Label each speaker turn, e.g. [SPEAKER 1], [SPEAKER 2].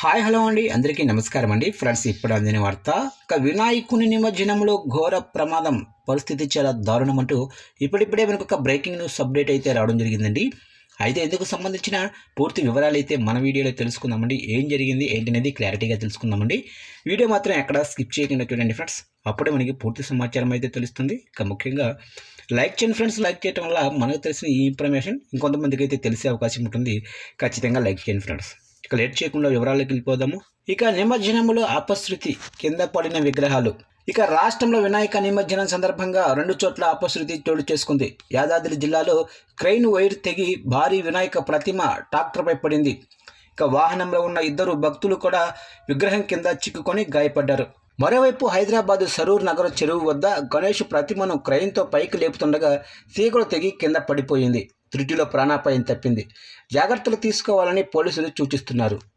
[SPEAKER 1] Hi hello అండి. అందరికీ నమస్కారం అండి. ఫ్రెండ్స్ ఇప్పుడు అందిన వార్త ఇక వినాయకుని నిమజ్జనంలో ఘోర ప్రమాదం పరిస్థితి చాలా దారుణం అంటూ ఇప్పుడిప్పుడే మనకు ఒక బ్రేకింగ్ న్యూస్ అప్డేట్ అయితే రావడం జరిగిందండి. అయితే ఇందుకు సంబంధించిన పూర్తి వివరాలు అయితే మన వీడియోలో తెలుసుకుందామండి. ఏం జరిగింది ఏంటనేది క్లారిటీగా తెలుసుకుందామండి. వీడియో మాత్రం ఎక్కడ స్కిప్ చేయకుండా చూడండి ఫ్రెండ్స్. అప్పుడే మనకి పూర్తి సమాచారం అయితే తెలుస్తుంది. ఇక ముఖ్యంగా లైక్ చేయండి ఫ్రెండ్స్. లైక్ చేయడం వల్ల మనకు తెలిసిన ఈ ఇన్ఫర్మేషన్ ఇంకొంతమందికి అయితే తెలిసే అవకాశం ఉంటుంది. ఖచ్చితంగా లైక్ చేయండి ఫ్రెండ్స్. ఇక లేట్ చేయకుండా వివరాలకు వెళ్ళిపోదాము. ఇక నిమజ్జనములో అపశృతి కింద పడిన విగ్రహాలు. ఇక రాష్ట్రంలో వినాయక నిమజ్జనం సందర్భంగా రెండు చోట్ల అపశృతి చోటు చేసుకుంది. యాదాద్రి జిల్లాలో క్రెయిన్ వైర్ తెగి భారీ వినాయక ప్రతిమ ట్రాక్టర్పై పడింది. ఇక వాహనంలో ఉన్న ఇద్దరు భక్తులు కూడా విగ్రహం కింద చిక్కుకొని గాయపడ్డారు. మరోవైపు హైదరాబాద్ సరూర్ నగర చెరువు వద్ద గణేష్ ప్రతిమను క్రెయిన్తో పైకి లేపుతుండగా తీగలు తెగి కింద పడిపోయింది. త్రుటిలో ప్రాణాపాయం తప్పింది. జాగ్రత్తలు తీసుకోవాలని పోలీసులు సూచిస్తున్నారు.